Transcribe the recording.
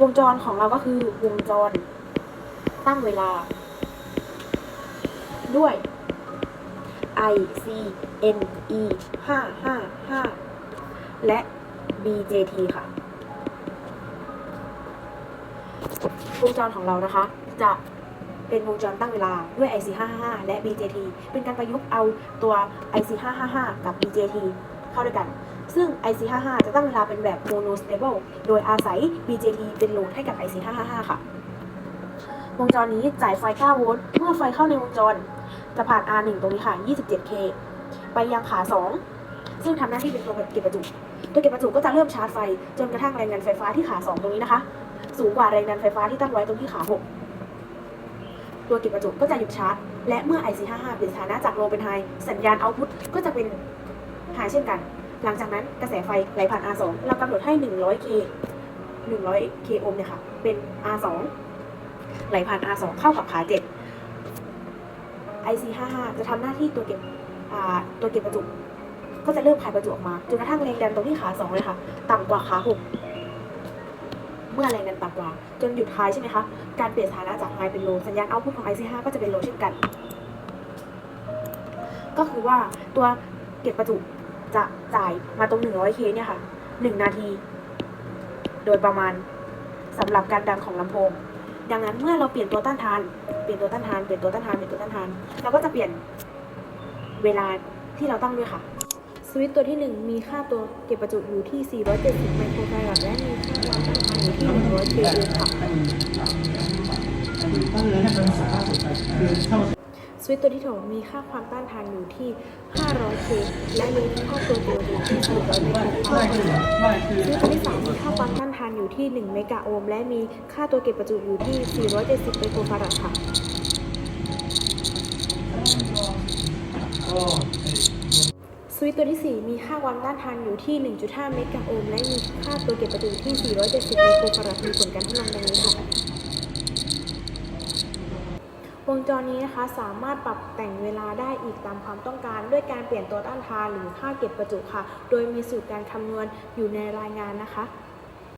วงจรของเราก็คือวงจร ตั้งเวลา ด้วย I C N E 555 และ BJT ค่ะ วงจรของเรานะคะ จะเป็นวงจรตั้งเวลาด้วย IC 555 และ BJT เป็นการประยุกต์เอาตัว IC 555 กับ BJT เข้าด้วยกัน ซึ่ง IC 55 จะตั้งเวลาเป็นแบบ mono stable โดยอาศัย BJT เป็นโหลดให้กับ IC 555 ค่ะ วงจรนี้จ่ายไฟ 9 โวลต์ เมื่อไฟเข้าในวงจร จะผ่าน R1 ตรงนี้ค่ะ 27K ไปยังขา 2 ซึ่งทำหน้าที่เป็นตัวเก็บประจุ ตัวเก็บประจุก็จะเริ่มชาร์จไฟ จนกระทั่งแรงดันไฟฟ้าที่ขา 2 ตรงนี้นะคะ สูงกว่าแรงดันไฟฟ้าที่ตั้งไว้ตรงที่ขา 6ตัวเก็บประจุก็จะหยุดชาร์จ และเมื่อ IC55 เปลี่ยนสถานะจากโลเป็นไฮ สัญญาณเอาพุตก็จะเป็น ไฮเช่นกัน หลังจากนั้นกระแสไฟไหลผ่าน R2 เรากำหนดให้ 100K 100K โอห์มเนี่ยค่ะ เป็น R2 ไหลผ่าน R2 เข้ากับขา 7 IC55 จะทำหน้าที่ตัวเก็บตัวเก็บประจุ ก็จะเริ่มคายประจุออกมาจนกระทั่งแรงดันตรงที่ขา 2 เลยค่ะ ต่ำกว่าขา 6 เมื่อแรงดันต่ำกว่า จนหยุดคายใช่ไหมคะ การเปลี่ยนสถานะจากไฮเป็นโล สัญญาณเอาพุตของ IC5 ก็จะเป็นโลเช่นกัน ก็คือว่าตัวเก็บประจุ จะจ่ายมาตรง 100K เนี่ยค่ะ 1 นาที โดยประมาณสำหรับการดังของลำโพง ดังนั้นเมื่อเราเปลี่ยนตัวต้านทาน เปลี่ยนตัวต้านทาน เปลี่ยนตัวต้านทาน เปลี่ยนตัวต้านทาน เราก็จะเปลี่ยนเวลาที่เราตั้งด้วยค่ะ สวิตตัวที่ 1 มีค่าตัวเก็บประจุอยู่ที่ 470 ไมโครไฟรัตและมีค่าความต้านทานอยู่ที่100 k ค่ะ สวิตตัวที่สองมีค่าความต้านทานอยู่ที่ 500 k และมีค่าตัวเดียวอยู่ที่400ไมโครไฟรัตสวิตตัวที่สามมีค่าความต้านทานอยู่ที่ 1 เมกะโอห์มและมีค่าตัวเก็บประจุอยู่ที่ 470 ไมโครฟารัตค่ะสวิตตัวที่ 4 มีค่าความต้านทานอยู่ที่ 1.5 เมกะโอห์มและมีค่าตัวเก็บประจุที่ 470 ไมโครฟารัตมีผลการทดลองดังนี้ค่ะ วงจรนี้นะคะสามารถปรับแต่งเวลาได้อีกตามความต้องการ ด้วยการเปลี่ยนตัวต้านทานหรือค่าเก็บประจุค่ะ โดยมีสูตรการคำนวณอยู่ในรายงานนะคะ